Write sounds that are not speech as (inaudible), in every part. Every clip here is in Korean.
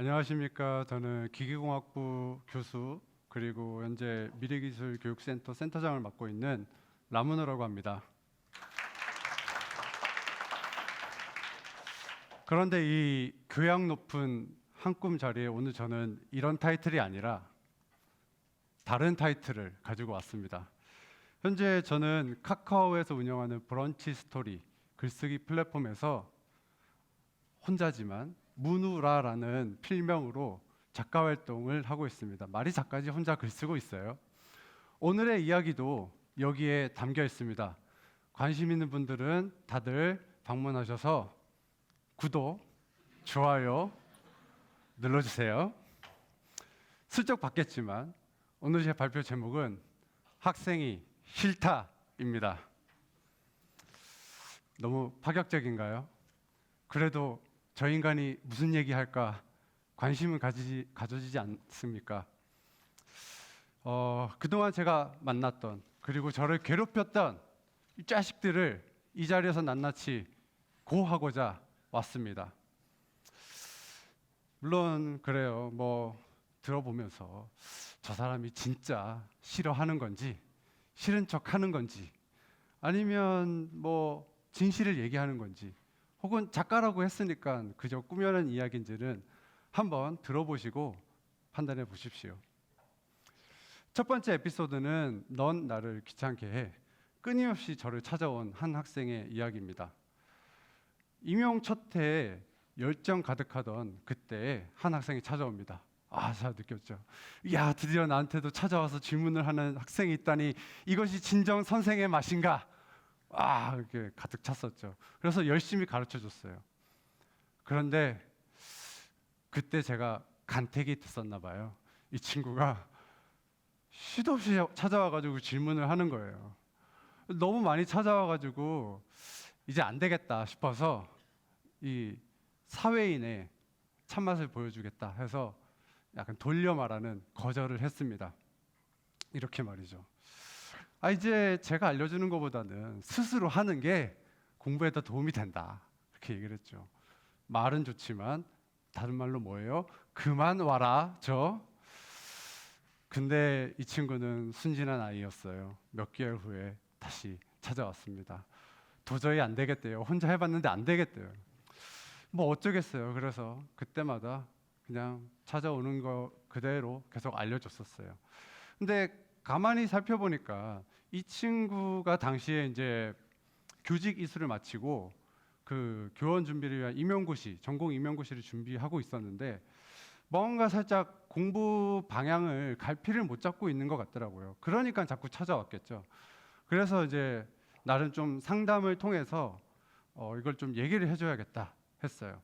안녕하십니까. 저는 기계공학부 교수 그리고 현재 미래기술교육센터 센터장을 맡고 있는 라문호라고 합니다. 그런데 이 교양 높은 한 꿈 자리에 오늘 저는 이런 타이틀이 아니라 다른 타이틀을 가지고 왔습니다. 현재 저는 카카오에서 운영하는 브런치 스토리 글쓰기 플랫폼에서 혼자지만 문우라라는 필명으로 작가 활동을 하고 있습니다. 말이 작가지 혼자 글 쓰고 있어요. 오늘의 이야기도 여기에 담겨 있습니다. 관심 있는 분들은 다들 방문하셔서 구독, 좋아요 눌러주세요. 슬쩍 봤겠지만 오늘 제 발표 제목은 학생이 싫다입니다. 너무 파격적인가요? 그래도 저 인간이 무슨 얘기할까 관심을 가지지, 가져지지 않습니까? 어, 그동안 제가 만났던 그리고 저를 괴롭혔던 이 자식들을 이 자리에서 낱낱이 고하고자 왔습니다. 물론 그래요. 뭐 들어보면서 저 사람이 진짜 싫어하는 건지 싫은 척 하는 건지 아니면 뭐 진실을 얘기하는 건지 혹은 작가라고 했으니까 그저 꾸며낸 이야기인지는 한번 들어보시고 판단해 보십시오. 첫 번째 에피소드는 넌 나를 귀찮게 해 끊임없이 저를 찾아온 한 학생의 이야기입니다. 임용 첫 해에 열정 가득하던 그때 한 학생이 찾아옵니다. 아, 자 느꼈죠. 야, 드디어 나한테도 찾아와서 질문을 하는 학생이 있다니 이것이 진정 선생의 맛인가? 아, 이렇게 가득 찼었죠. 그래서 열심히 가르쳐 줬어요. 그런데 그때 제가 간택이 됐었나 봐요. 이 친구가 시도 없이 찾아와 가지고 질문을 하는 거예요. 너무 많이 찾아와 가지고 이제 안 되겠다 싶어서 이 사회인의 참맛을 보여주겠다 해서 약간 돌려 말하는 거절을 했습니다. 이렇게 말이죠. 아 이제 제가 알려주는 것보다는 스스로 하는 게 공부에 더 도움이 된다. 이렇게 얘기를 했죠. 말은 좋지만 다른 말로 뭐예요? 그만 와라 저. 근데 이 친구는 순진한 아이였어요. 몇 개월 후에 다시 찾아왔습니다. 도저히 안 되겠대요. 혼자 해봤는데 안 되겠대요. 뭐 어쩌겠어요. 그래서 그때마다 그냥 찾아오는 거 그대로 계속 알려줬었어요. 근데 가만히 살펴보니까 이 친구가 당시에 이제 교직 이수를 마치고 그 교원 준비를 위한 임용고시, 전공 임용고시를 준비하고 있었는데 뭔가 살짝 공부 방향을 갈피를 못 잡고 있는 것 같더라고요. 그러니까 자꾸 찾아왔겠죠. 그래서 이제 나름 좀 상담을 통해서 어, 이걸 좀 얘기를 해줘야겠다 했어요.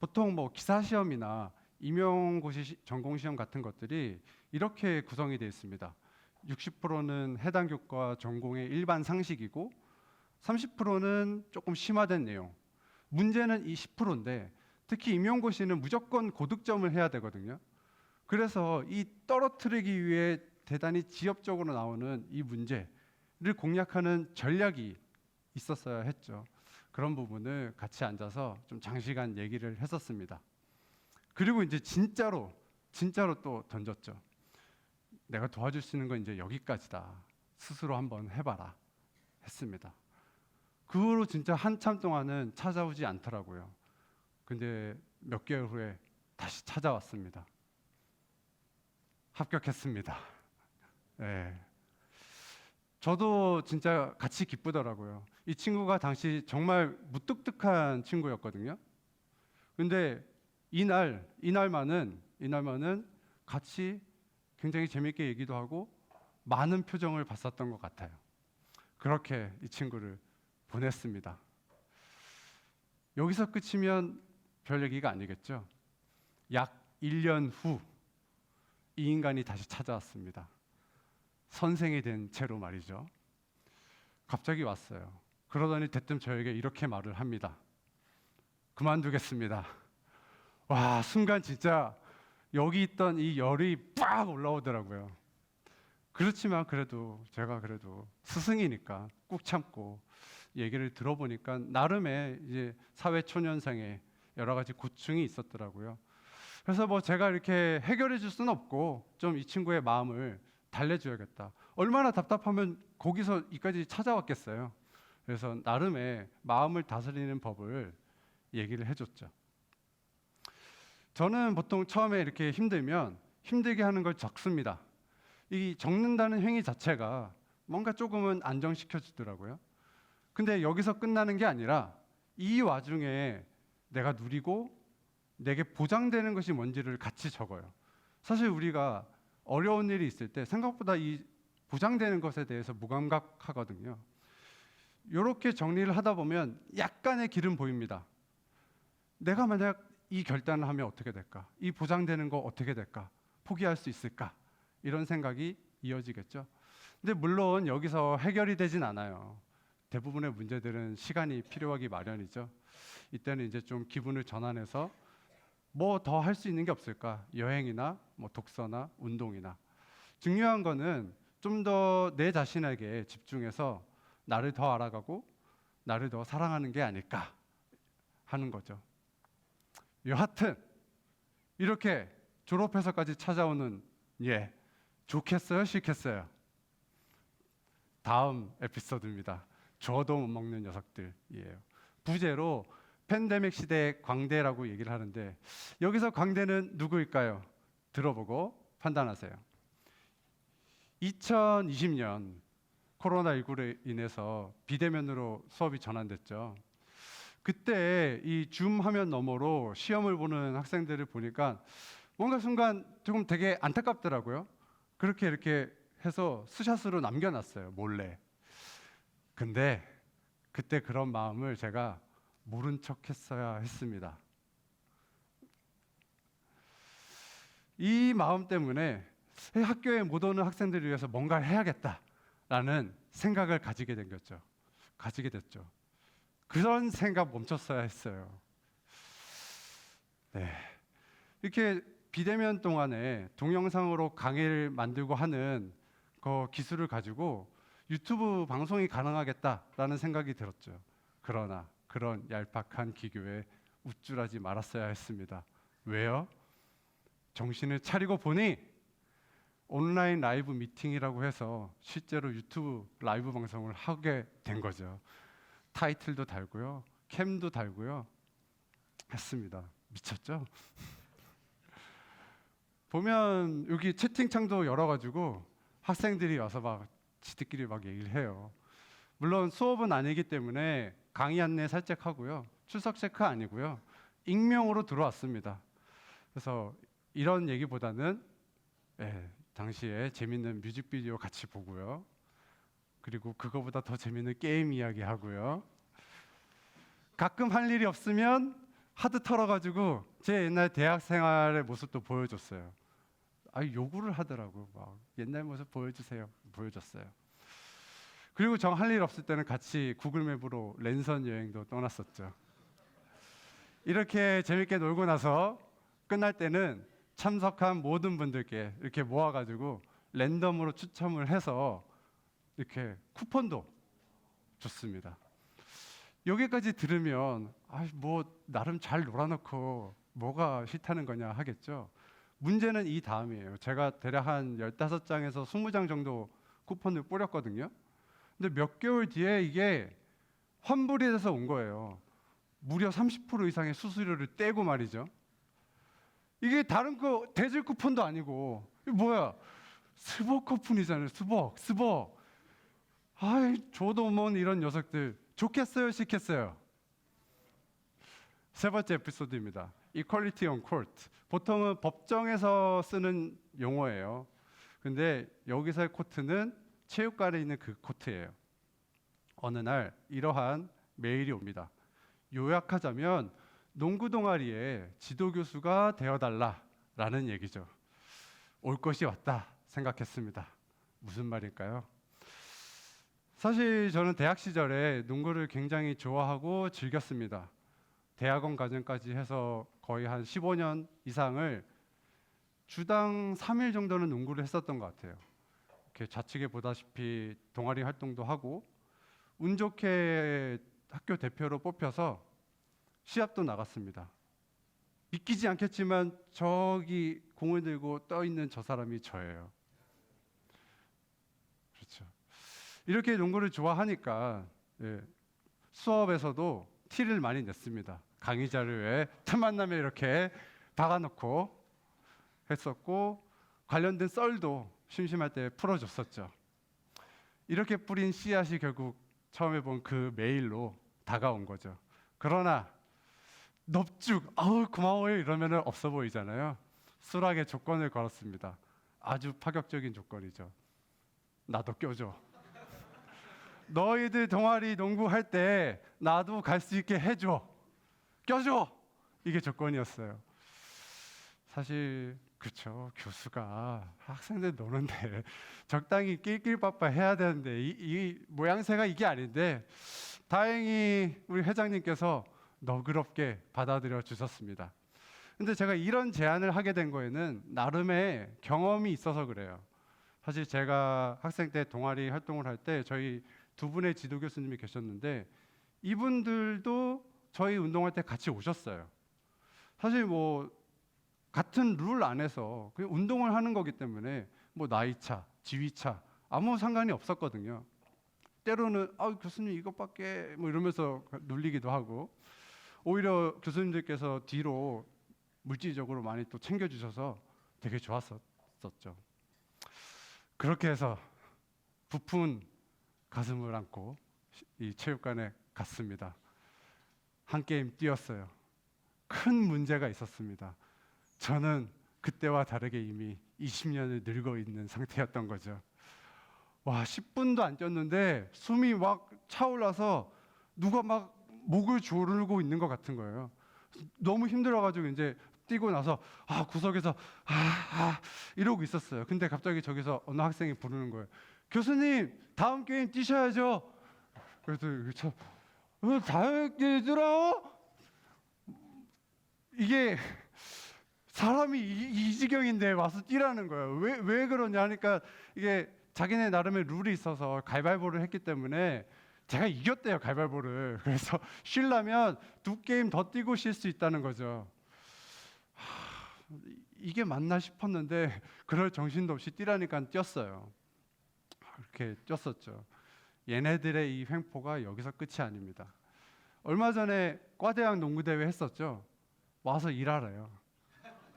보통 뭐 기사 시험이나 임용고시 시- 전공 시험 같은 것들이 이렇게 구성이 되어 있습니다. 60%는 해당 교과 전공의 일반 상식이고 30%는 조금 심화된 내용. 문제는 이 10%인데 특히 임용고시는 무조건 고득점을 해야 되거든요. 그래서 이 떨어뜨리기 위해 대단히 지엽적으로 나오는 이 문제를 공략하는 전략이 있었어야 했죠. 그런 부분을 같이 앉아서 좀 장시간 얘기를 했었습니다. 그리고 이제 진짜로 진짜로 또 던졌죠. 내가 도와줄 수 있는 건 이제 여기까지다. 스스로 한번 해봐라. 했습니다. 그 후로 진짜 한참 동안은 찾아오지 않더라고요. 근데 몇 개월 후에 다시 찾아왔습니다. 합격했습니다. 예. 저도 진짜 같이 기쁘더라고요. 이 친구가 당시 정말 무뚝뚝한 친구였거든요. 근데 이날 이날만은 이날만은 같이 굉장히 재밌게 얘기도 하고 많은 표정을 봤었던 것 같아요. 그렇게 이 친구를 보냈습니다. 여기서 끝이면 별 얘기가 아니겠죠. 약 1년 후 이 인간이 다시 찾아왔습니다. 선생이 된 채로 말이죠. 갑자기 왔어요. 그러더니 대뜸 저에게 이렇게 말을 합니다. 그만두겠습니다. 와, 순간 진짜 여기 있던 이 열이 빡 올라오더라고요. 그렇지만 그래도 제가 그래도 스승이니까 꾹 참고 얘기를 들어보니까 나름의 이제 사회 초년생의 여러 가지 고충이 있었더라고요. 그래서 뭐 제가 이렇게 해결해 줄 수는 없고 좀 이 친구의 마음을 달래줘야겠다. 얼마나 답답하면 거기서 이까지 찾아왔겠어요. 그래서 나름의 마음을 다스리는 법을 얘기를 해줬죠. 저는 보통 처음에 이렇게 힘들면 힘들게 하는 걸 적습니다. 이 적는다는 행위 자체가 뭔가 조금은 안정시켜 주더라고요. 근데 여기서 끝나는 게 아니라 이 와중에 내가 누리고 내게 보장되는 것이 뭔지를 같이 적어요. 사실 우리가 어려운 일이 있을 때 생각보다 이 보장되는 것에 대해서 무감각하거든요. 이렇게 정리를 하다 보면 약간의 길은 보입니다. 내가 만약 이 결단을 하면 어떻게 될까? 이 보장되는 거 어떻게 될까? 포기할 수 있을까? 이런 생각이 이어지겠죠. 근데 물론 여기서 해결이 되진 않아요. 대부분의 문제들은 시간이 필요하기 마련이죠. 이때는 이제 좀 기분을 전환해서 뭐 더 할 수 있는 게 없을까? 여행이나 뭐 독서나 운동이나 중요한 거는 좀 더 내 자신에게 집중해서 나를 더 알아가고 나를 더 사랑하는 게 아닐까 하는 거죠. 여하튼 이렇게 졸업해서까지 찾아오는 예 좋겠어요? 싫겠어요? 다음 에피소드입니다. 저도 못 먹는 녀석들이에요. 부제로 팬데믹 시대의 광대라고 얘기를 하는데 여기서 광대는 누구일까요? 들어보고 판단하세요. 2020년 코로나19로 인해서 비대면으로 수업이 전환됐죠 그때 이 줌 화면 너머로 시험을 보는 학생들을 보니까 뭔가 순간 조금 되게 안타깝더라고요. 그렇게 이렇게 해서 스샷으로 남겨놨어요 몰래. 근데 그때 그런 마음을 제가 모른 척 했어야 했습니다. 이 마음 때문에 학교에 못 오는 학생들을 위해서 뭔가를 해야겠다라는 생각을 가지게 된 거죠. 가지게 됐죠. 그런 생각 멈췄어야 했어요. 네. 이렇게 비대면 동안에 동영상으로 강의를 만들고 하는 그 기술을 가지고 유튜브 방송이 가능하겠다라는 생각이 들었죠. 그러나 그런 얄팍한 기교에 우쭐하지 말았어야 했습니다. 왜요? 정신을 차리고 보니 온라인 라이브 미팅이라고 해서 실제로 유튜브 라이브 방송을 하게 된 거죠. 타이틀도 달고요, 캠도 달고요, 했습니다. 미쳤죠? (laughs) 보면 여기 채팅창도 열어가지고 학생들이 와서 막 지들끼리 막 얘기를 해요. 물론 수업은 아니기 때문에 강의 안내 살짝 하고요, 출석 체크 아니고요, 익명으로 들어왔습니다. 그래서 이런 얘기보다는 예, 당시에 재밌는 뮤직비디오 같이 보고요. 그리고 그거보다 더 재밌는 게임 이야기 하고요. 가끔 할 일이 없으면 하드 털어가지고 제 옛날 대학 생활의 모습도 보여줬어요. 아 요구를 하더라고 막 옛날 모습 보여주세요. 보여줬어요. 그리고 정 할 일 없을 때는 같이 구글맵으로 랜선 여행도 떠났었죠. 이렇게 재밌게 놀고 나서 끝날 때는 참석한 모든 분들께 이렇게 모아가지고 랜덤으로 추첨을 해서 이렇게 쿠폰도 줬습니다. 여기까지 들으면 아뭐 나름 잘 놀아놓고 뭐가 싫다는 거냐 하겠죠. 문제는 이 다음이에요. 제가 대략 한 15장에서 20장 정도 쿠폰을 뿌렸거든요. 근데 몇 개월 뒤에 이게 환불이 돼서 온 거예요. 무려 30% 이상의 수수료를 떼고 말이죠. 이게 다른 거 대질 쿠폰도 아니고 뭐야? 스벅 쿠폰이잖아요. 스벅, 스벅. 아이, 저도 못 이런 녀석들 좋겠어요, 싫겠어요? 세 번째 에피소드입니다. 이퀄리티 온 코트. 보통은 법정에서 쓰는 용어예요. 근데 여기서의 코트는 체육관에 있는 그 코트예요. 어느 날 이러한 메일이 옵니다. 요약하자면 농구 동아리에 지도 교수가 되어 달라라는 얘기죠. 올 것이 왔다 생각했습니다. 무슨 말일까요? 사실 저는 대학 시절에 농구를 굉장히 좋아하고 즐겼습니다. 대학원 과정까지 해서 거의 한 15년 이상을 주당 3일 정도는 농구를 했었던 것 같아요. 이렇게 좌측에 보다시피 동아리 활동도 하고 운 좋게 학교 대표로 뽑혀서 시합도 나갔습니다. 믿기지 않겠지만 저기 공을 들고 떠 있는 저 사람이 저예요. 그렇죠. 이렇게 농구를 좋아하니까 예, 수업에서도 티를 많이 냈습니다. 강의 자료에 첫 만남에 이렇게 박아놓고 했었고 관련된 썰도 심심할 때 풀어줬었죠. 이렇게 뿌린 씨앗이 결국 처음에 본 그 메일로 다가온 거죠. 그러나 넙죽 아우 고마워요 이러면은 없어 보이잖아요. 수락의 조건을 걸었습니다. 아주 파격적인 조건이죠. 나도 껴줘. 너희들 동아리 농구할 때 나도 갈 수 있게 해줘. 껴줘. 이게 조건이었어요. 사실 그렇죠. 교수가 학생들 노는데 (laughs) 적당히 낄낄빠빠 해야 되는데 이, 이 모양새가 이게 아닌데 다행히 우리 회장님께서 너그럽게 받아들여 주셨습니다. 근데 제가 이런 제안을 하게 된 거에는 나름의 경험이 있어서 그래요. 사실 제가 학생 때 동아리 활동을 할 때 저희 두 분의 지도 교수님이 계셨는데 이분들도 저희 운동할 때 같이 오셨어요. 사실 뭐 같은 룰 안에서 운동을 하는 거기 때문에 뭐 나이 차, 지위 차 아무 상관이 없었거든요. 때로는 아 교수님 이것밖에 뭐 이러면서 눌리기도 하고 오히려 교수님들께서 뒤로 물질적으로 많이 또 챙겨주셔서 되게 좋았었죠. 그렇게 해서 부푼 가슴을 안고 이 체육관에 갔습니다. 한 게임 뛰었어요. 큰 문제가 있었습니다. 저는 그때와 다르게 이미 20년을 늙어 있는 상태였던 거죠. 와, 10분도 안 뛰었는데 숨이 막 차올라서 누가 막 목을 조르고 있는 것 같은 거예요. 너무 힘들어가지고 이제 뛰고 나서 아 구석에서 아, 아 이러고 있었어요. 근데 갑자기 저기서 어느 학생이 부르는 거예요. 교수님 다음 게임 뛰셔야죠. 그래서 저 어, 다음 얘들아 이게 사람이 이, 이 지경인데 와서 뛰라는 거예요. 왜, 왜 그러냐 하니까 이게 자기네 나름의 룰이 있어서 가위바위보를 했기 때문에 제가 이겼대요 가위바위보를. 그래서 (laughs) 쉬려면 두 게임 더 뛰고 쉴 수 있다는 거죠. 하, 이게 맞나 싶었는데 그럴 정신도 없이 뛰라니까 뛰었어요. 그렇게 뛰었었죠. 얘네들의 이 횡포가 여기서 끝이 아닙니다. 얼마 전에 과대학 농구 대회 했었죠. 와서 일하래요.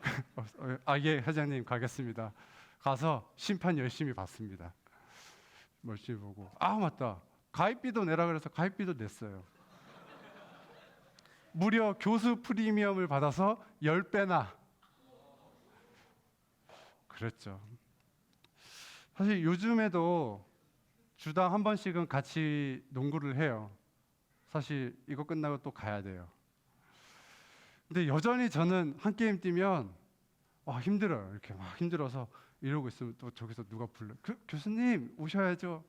(laughs) 아, 예, 회장님 가겠습니다. 가서 심판 열심히 봤습니다. 열심히 보고. 아, 맞다. 가입비도 내라 그래서 가입비도 냈어요. 무려 교수 프리미엄을 받아서 10배나. 그랬죠. 사실 요즘에도 주당 한 번씩은 같이 농구를 해요. 사실 이거 끝나고 또 가야 돼요. 근데 여전히 저는 한 게임 뛰면 와 힘들어요. 이렇게 막 힘들어서 이러고 있으면 또 저기서 누가 불러. 그, 교수님 오셔야죠.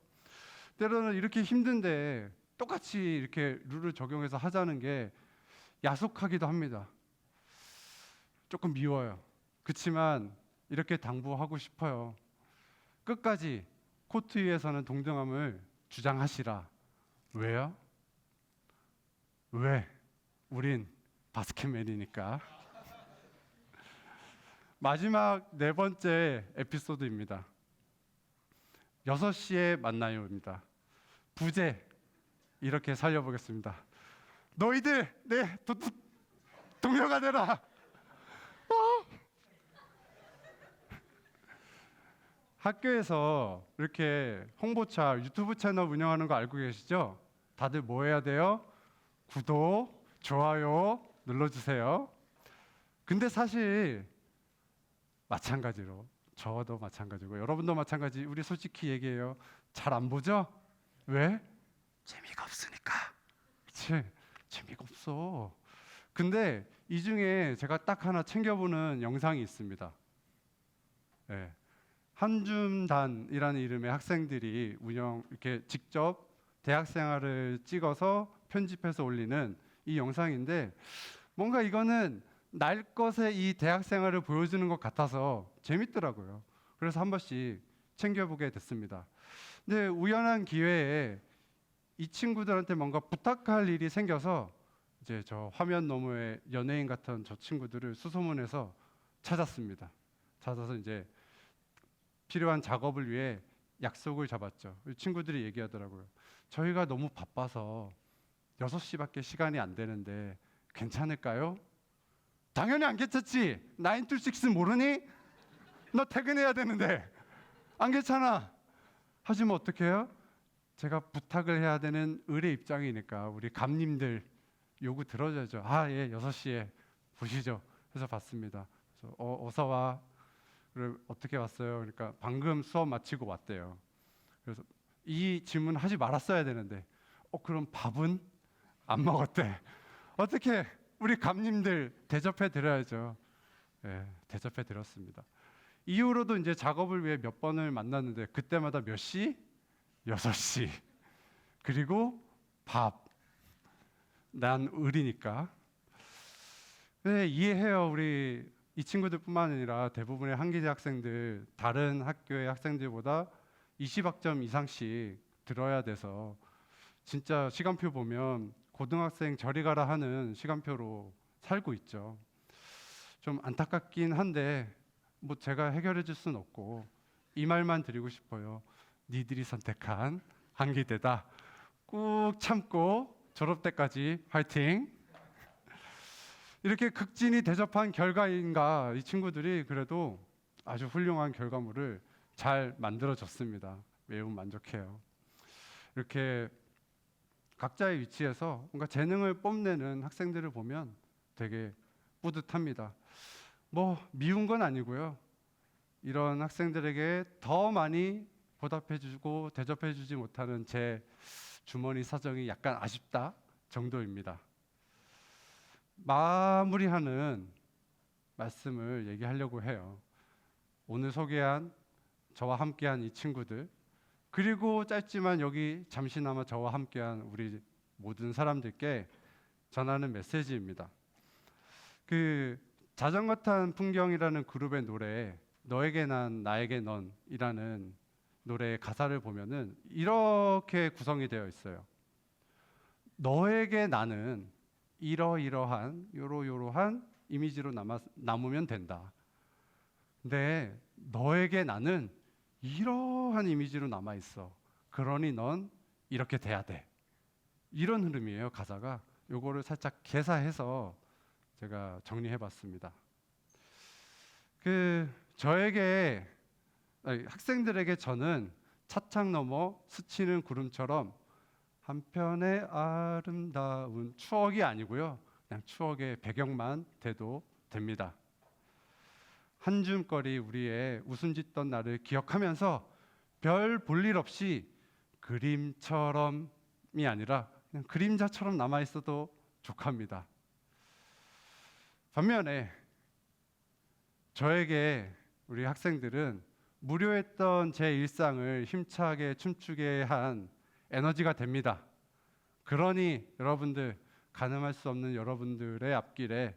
때로는 이렇게 힘든데 똑같이 이렇게 룰을 적용해서 하자는 게 야속하기도 합니다. 조금 미워요. 그렇지만 이렇게 당부하고 싶어요. 끝까지 코트 위에서는 동등함을 주장하시라. 왜요? 왜? 우린 바스켓맨이니까. (laughs) 마지막 네 번째 에피소드입니다. 6시에 만나요입니다. 부제 이렇게 살려보겠습니다. 너희들 내 도, 도, 동료가 되라. 학교에서 이렇게 홍보차 유튜브 채널 운영하는 거 알고 계시죠? 다들 뭐 해야 돼요? 구독, 좋아요 눌러주세요. 근데 사실 마찬가지로 저도 마찬가지고 여러분도 마찬가지. 우리 솔직히 얘기해요. 잘 안 보죠? 왜? 재미가 없으니까. 그치? 재미가 없어. 근데 이 중에 제가 딱 하나 챙겨보는 영상이 있습니다. 네. 한줌단이라는 이름의 학생들이 운영 이렇게 직접 대학 생활을 찍어서 편집해서 올리는 이 영상인데 뭔가 이거는 날 것의 이 대학 생활을 보여주는 것 같아서 재밌더라고요. 그래서 한 번씩 챙겨보게 됐습니다. 근데 우연한 기회에 이 친구들한테 뭔가 부탁할 일이 생겨서 이제 저 화면 너머에 연예인 같은 저 친구들을 수소문해서 찾았습니다. 찾아서 이제 필요한 작업을 위해 약속을 잡았죠. 이 친구들이 얘기하더라고요. 저희가 너무 바빠서 6시밖에 시간이 안 되는데 괜찮을까요? 당연히 안 괜찮지. 9 to 6 모르니? 너 퇴근해야 되는데. 안 괜찮아. 하지만 어떻게 해요? 제가 부탁을 해야 되는 의뢰 입장이니까 우리 감님들 요구 들어줘야죠. 아, 예, 6시에 보시죠. 해서 봤습니다. 그래서 어, 어서 와. 어떻게 왔어요? 그러니까 방금 수업 마치고 왔대요. 그래서 이 질문 하지 말았어야 되는데 어 그럼 밥은 안 먹었대. 어떻게 우리 감님들 대접해 드려야죠. 예, 대접해 드렸습니다. 이후로도 이제 작업을 위해 몇 번을 만났는데 그때마다 몇 시? 6시. 그리고 밥. 난 의리니까. 네, 이해해요. 우리 이 친구들뿐만 아니라 대부분의 한기대 학생들 다른 학교의 학생들보다 20학점 이상씩 들어야 돼서 진짜 시간표 보면 고등학생 저리 가라 하는 시간표로 살고 있죠. 좀 안타깝긴 한데 뭐 제가 해결해 줄 수는 없고 이 말만 드리고 싶어요. 니들이 선택한 한기대다. 꾹 참고 졸업 때까지 화이팅. 이렇게 극진히 대접한 결과인가 이 친구들이 그래도 아주 훌륭한 결과물을 잘 만들어줬습니다. 매우 만족해요. 이렇게 각자의 위치에서 뭔가 재능을 뽐내는 학생들을 보면 되게 뿌듯합니다. 뭐 미운 건 아니고요. 이런 학생들에게 더 많이 보답해주고 대접해주지 못하는 제 주머니 사정이 약간 아쉽다 정도입니다. 마무리하는 말씀을 얘기하려고 해요. 오늘 소개한 저와 함께한 이 친구들 그리고 짧지만 여기 잠시나마 저와 함께한 우리 모든 사람들께 전하는 메시지입니다. 그 자전거 탄 풍경이라는 그룹의 노래 너에게 난 나에게 넌이라는 노래의 가사를 보면은 이렇게 구성이 되어 있어요. 너에게 나는 이러이러한 요러요러한 이미지로 남아, 남으면 된다. 근데 너에게 나는 이러한 이미지로 남아 있어. 그러니 넌 이렇게 돼야 돼. 이런 흐름이에요 가사가. 요거를 살짝 개사해서 제가 정리해 봤습니다. 그 저에게 아니, 학생들에게 저는 차창 너머 스치는 구름처럼 한편의 아름다운 추억이 아니고요. 그냥 추억의 배경만 돼도 됩니다. 한 줌거리 우리의 웃음 짓던 날을 기억하면서 별 볼 일 없이 그림처럼이 아니라 그냥 그림자처럼 남아 있어도 족합니다. 반면에 저에게 우리 학생들은 무료했던 제 일상을 힘차게 춤추게 한 에너지가 됩니다. 그러니 여러분들 가늠할 수 없는 여러분들의 앞길에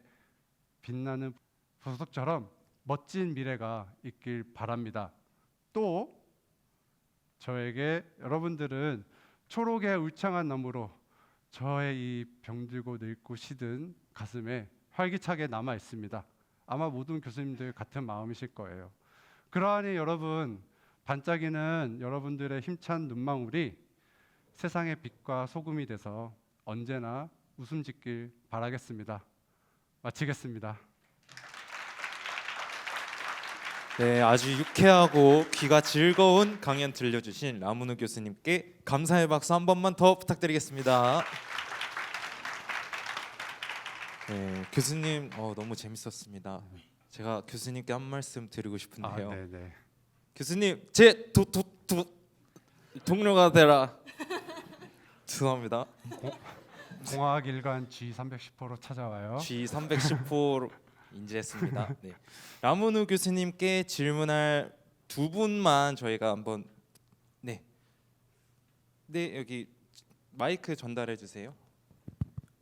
빛나는 보석처럼 멋진 미래가 있길 바랍니다. 또 저에게 여러분들은 초록의 울창한 나무로 저의 이 병들고 늙고 시든 가슴에 활기차게 남아 있습니다. 아마 모든 교수님들 같은 마음이실 거예요. 그러하니 여러분 반짝이는 여러분들의 힘찬 눈망울이 세상의 빛과 소금이 돼서 언제나 웃음 짓길 바라겠습니다. 마치겠습니다. 네, 아주 유쾌하고 귀가 즐거운 강연 들려주신 라무누 교수님께 감사의 박수 한 번만 더 부탁드리겠습니다. 네, 교수님 어, 너무 재밌었습니다. 제가 교수님께 한 말씀 드리고 아, 싶은데요. 네, 네. 교수님 제 도, 도, 도, 동료가 되라. 죄송합니다. 공학 일간 G 310호로 찾아와요. G 310호 인지했습니다. (laughs) 네. 라무누 교수님께 질문할 두 분만 저희가 한번 네. 네 여기 마이크 전달해 주세요.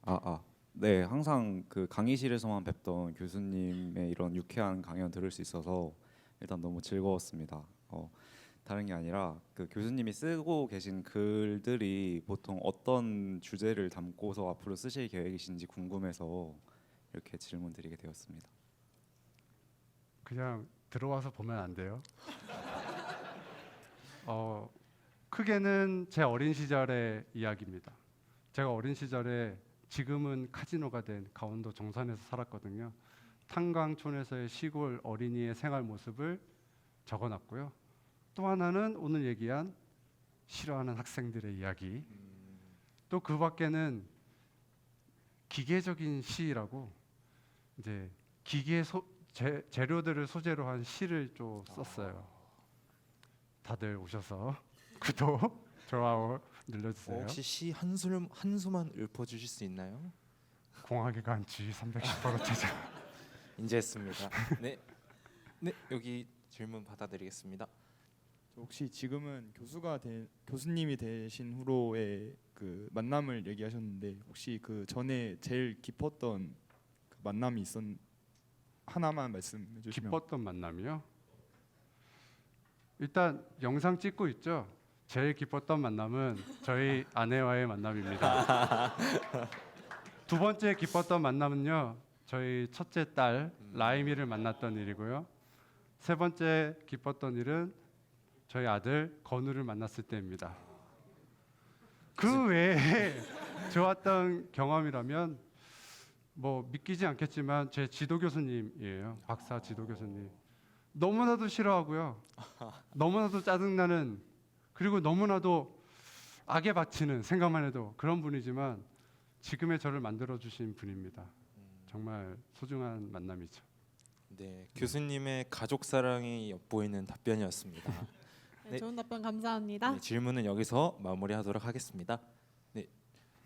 아, 아. 네, 항상 그 강의실에서만 뵙던 교수님의 이런 유쾌한 강연 들을 수 있어서 일단 너무 즐거웠습니다. 어, 다른 게 아니라 그 교수님이 쓰고 계신 글들이 보통 어떤 주제를 담고서 앞으로 쓰실 계획이신지 궁금해서 이렇게 질문드리게 되었습니다. 그냥 들어와서 보면 안 돼요. (laughs) 어, 크게는 제 어린 시절의 이야기입니다. 제가 어린 시절에 지금은 카지노가 된 강원도 정선에서 살았거든요. 탄광촌에서의 시골 어린이의 생활 모습을 적어놨고요. 또 하나는 오늘 얘기한 싫어하는 학생들의 이야기. 또 그 밖에는 기계적인 시라고 이제 기계 소, 재, 재료들을 소재로 한 시를 좀 썼어요. 다들 오셔서 (laughs) 구독, 좋아요 눌러주세요. 어, 혹시 시한술한 수만 읊어 주실 수 있나요? 공학의 간지 310% 찾아. 인지했습니다. 네. 네, 여기 질문 받아드리겠습니다. 저 혹시 지금은 교수가 된 교수님이 되신 후로의 그 만남을 얘기하셨는데 혹시 그 전에 제일 깊었던 그 만남이 있었 하나만 말씀해 주시면 기뻤던 만남이요. 일단 영상 찍고 있죠. 제일 기뻤던 만남은 저희 아내와의 만남입니다. 두 번째 기뻤던 만남은요. 저희 첫째 딸 라이미를 만났던 일이고요. 세 번째 기뻤던 일은 저희 아들 건우를 만났을 때입니다. 그 외에 (laughs) 좋았던 경험이라면 뭐 믿기지 않겠지만 제 지도 교수님이에요. 박사 지도 교수님. 너무나도 싫어하고요. 너무나도 짜증나는 그리고 너무나도 악에 바치는 생각만 해도 그런 분이지만 지금의 저를 만들어 주신 분입니다. 정말 소중한 만남이죠. 네, 교수님의 가족 사랑이 엿보이는 답변이었습니다. (laughs) 네, 네. 좋은 답변 감사합니다. 네, 질문은 여기서 마무리하도록 하겠습니다. 네,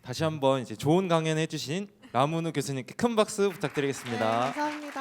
다시 한번 이제 좋은 강연 해 주신 라무누 교수님께 큰 박수 네, 부탁드리겠습니다. 감사합니다.